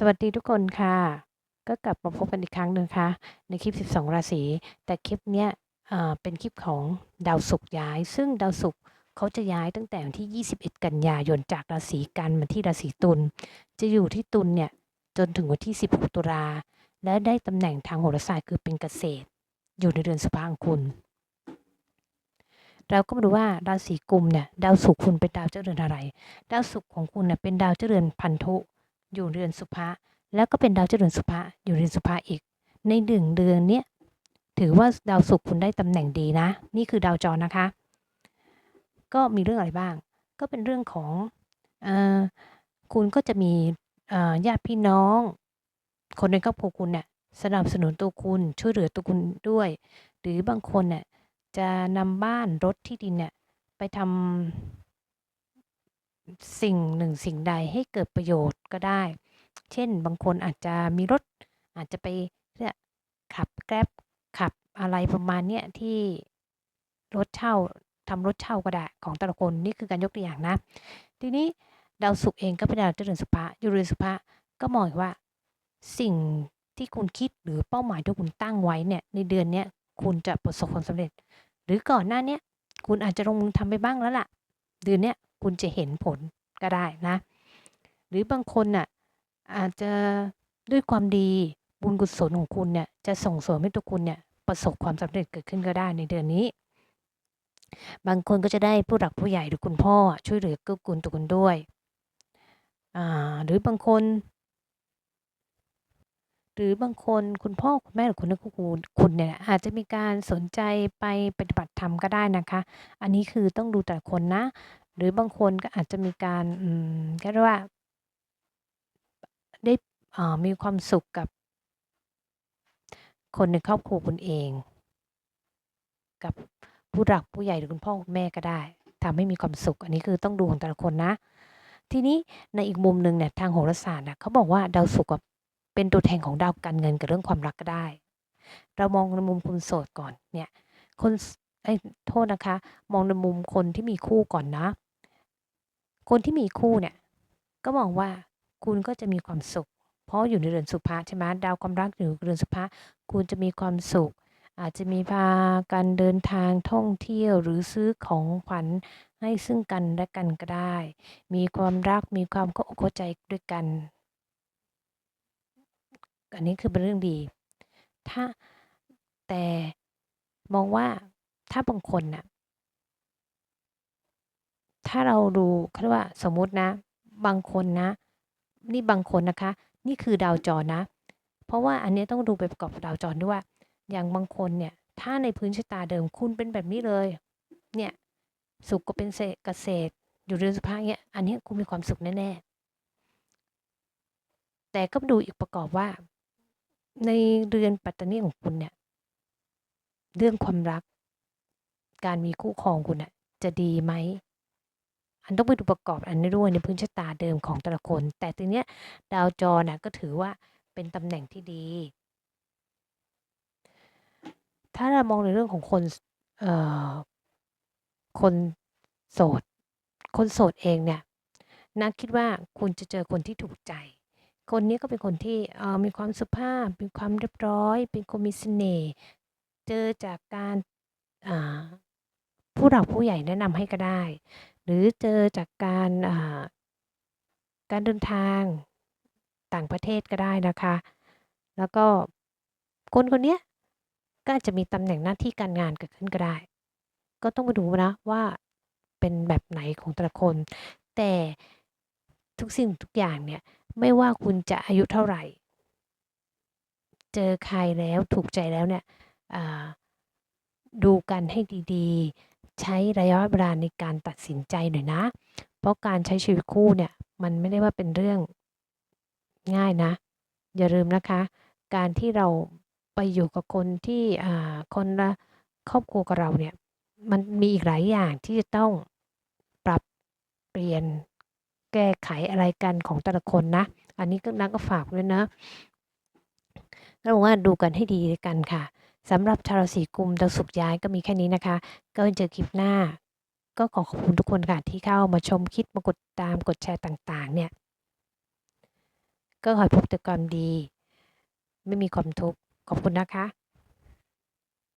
สวัสดีทุกคนค่ะ ก็กลับมาพบกันอีกครั้งหนึ่งค่ะ ในคลิป 12 ราศี แต่คลิปเนี้ยเป็นคลิปของดาวศุกร์ย้าย ซึ่งดาวศุกร์เขาจะย้ายตั้งแต่วันที่ 21 กันยายนจากราศีกันมาที่ราศีตุล จะอยู่ที่ตุลเนี่ยจนถึงวันที่ 16 ตุลา และได้ตำแหน่งทางโหราศาสตร์คือเป็นเกษตร อยู่ในเดือนสุภาพคุณ เราก็มาดูว่าราศีกุมเนี่ยดาวศุกร์คุณเป็นดาวเจ้าเรือนอะไร ดาวศุกร์ของคุณเนี่ยเป็นดาวเจ้าเรือนพันธุ อยู่เรือนสุภะแล้วก็เป็นดาวเจริญสุภะอยู่เรือนสุภะอีก ในหนึ่งเดือนเนี้ยถือว่าดาวศุกร์คุณได้ตำแหน่งดีนะ นี่คือดาวจรนะคะ ก็มีเรื่องอะไรบ้าง ก็เป็นเรื่องของอคุณก็จะมีญาติพี่น้อง คนในครอบครัวคุณเนี่ยสนับสนุนตัวคุณช่วยเหลือตัวคุณด้วย หรือบางคนเนี่ยจะนำบ้านรถที่ดินเนี่ยไปทำ สิ่งหนึ่งสิ่งใดให้เกิดประโยชน์ก็ได้ เช่นบางคนอาจจะมีรถอาจจะไปเนี่ยขับแกร็บขับอะไรประมาณเนี้ยที่รถเช่าทำรถเช่าก็ได้ของแต่ละคนนี่คือการยกตัวอย่างนะ ทีนี้ดาวศุกร์เองก็เป็นดาวเจริญสุภะยูเรนสุภะก็มองว่าสิ่งที่คุณคิดหรือเป้าหมายที่คุณตั้งไว้เนี่ยในเดือนเนี้ยคุณจะประสบความสำเร็จ หรือก่อนหน้าเนี้ยคุณอาจจะลงมือทำไปบ้างแล้วล่ะ เดือนเนี้ย คุณจะเห็นผลก็ได้นะ หรือบางคนน่ะอาจจะด้วยความดีบุญกุศลของคุณเนี่ยจะส่งเสริมให้ตัวคุณเนี่ยประสบความสำเร็จเกิดขึ้นก็ได้ในเดือนนี้ บางคนก็จะได้ผู้หลักผู้ใหญ่หรือคุณพ่อช่วยเหลือเกื้อกูลตัวคุณด้วย หรือบางคน หรือบางคนคุณพ่อคุณแม่หรือคุณนักคุณคุณเนี่ยอาจจะมีการสนใจไปปฏิบัติธรรมก็ได้นะคะ อันนี้คือต้องดูแต่คนนะ หรือบางคนก็อาจจะมีการก็เรียกว่า ได้มีความสุขกับคนในครอบครัวคุณเอง กับผู้หลักผู้ใหญ่หรือคุณพ่อคุณแม่ก็ได้ทำให้มีความสุข อันนี้คือต้องดูของแต่ละคนนะ ทีนี้ในอีกมุมหนึ่งเนี่ยทางโหราศาสตร์นะเขาบอกว่าดาวศุกร์เป็นตัวแทนของดาวการเงินกับเรื่องความรักก็ได้ เรามองในมุมคนโสดก่อนเนี่ยคนไอ้โทษนะคะ มองในมุมคนที่มีคู่ก่อนนะ คนที่มีคู่เนี่ยก็มองว่าคุณก็จะมีความสุข เพราะอยู่ในเรือนสุภะใช่ไหมดาวความรักอยู่เรือนสุภะคุณจะมีความสุข อาจจะมีพากันเดินทางท่องเที่ยวหรือซื้อของขวัญให้ซึ่งกันและกันก็ได้ มีความรักมีความเข้าอกเข้าใจด้วยกัน อันนี้คือเป็นเรื่องดี ถ้าแต่มองว่าถ้าบางคนน่ะ ถ้าเราดูเขาว่าสมมุตินะ บางคนนะ นี่บางคนนะคะ นี่คือดาวจรนะ เพราะว่าอันนี้ต้องดูไปประกอบดาวจรด้วยว่า อย่างบางคนเนี่ย ถ้าในพื้นชะตาเดิมคุณเป็นแบบนี้เลย เนี่ย สุขก็เป็นเศษเกษตร อยู่เรือนสุภาพเนี่ย อันนี้คุณมีความสุขแน่ๆ แต่ก็ดูอีกประกอบว่า ในเรือนปัตตานีของคุณเนี่ย เรื่องความรัก การมีคู่ครองคุณน่ะจะดีไหม อันต้องไปดูประกอบอันนี้ด้วยในพื้นชะตาเดิมของแต่ละคน แต่ทีเนี้ยดาวจรน่ะก็ถือว่าเป็นตำแหน่งที่ดี ถ้าเรามองในเรื่องของคนเอ่อคนโสด คนโสดเองเนี่ยนักคิดว่าคุณจะเจอคนที่ถูกใจ คนนี้ก็เป็นคนที่เออมีความสุภาพ มีความเรียบร้อย เป็นคนมีเสน่ห์ เจอจากการอ่าผู้หลักผู้ใหญ่แนะนำให้ก็ได้ หรือเจอจากการการเดินทางต่างประเทศก็ได้นะคะ แล้วก็คนคนเนี้ยก็อาจจะมีตำแหน่งหน้าที่การงานเกิดขึ้นก็ได้ ก็ต้องมาดูนะว่าเป็นแบบไหนของแต่ละคน แต่ทุกสิ่งทุกอย่างเนี่ยไม่ว่าคุณจะอายุเท่าไหร่ เจอใครแล้วถูกใจแล้วเนี่ยดูกันให้ดี ใช้ระยะเวลาในการตัดสินใจหน่อยนะ เพราะการใช้ชีวิตคู่เนี่ยมันไม่ได้ว่าเป็นเรื่องง่ายนะ อย่าลืมนะคะ การที่เราไปอยู่กับคนที่คนละครอบครัวกับเราเนี่ยมันมีอีกหลายอย่างที่จะต้องปรับเปลี่ยนแก้ไขอะไรกันของแต่ละคนนะ อันนี้ก็นักก็ฝากด้วยนะแล้วบอกว่าดูกันให้ดีกันค่ะ สำหรับชาวราศีกุมดาวศุกร์ย้ายก็มีแค่นี้นะคะ ก็เจอคลิปหน้า ก็ขอขอบคุณทุกคนค่ะที่เข้ามาชมคลิปมากดตามกดแชร์ต่างๆ เนี่ย ก็ขอให้พบแต่ความดี ไม่มีความทุกข์ขอบคุณนะคะ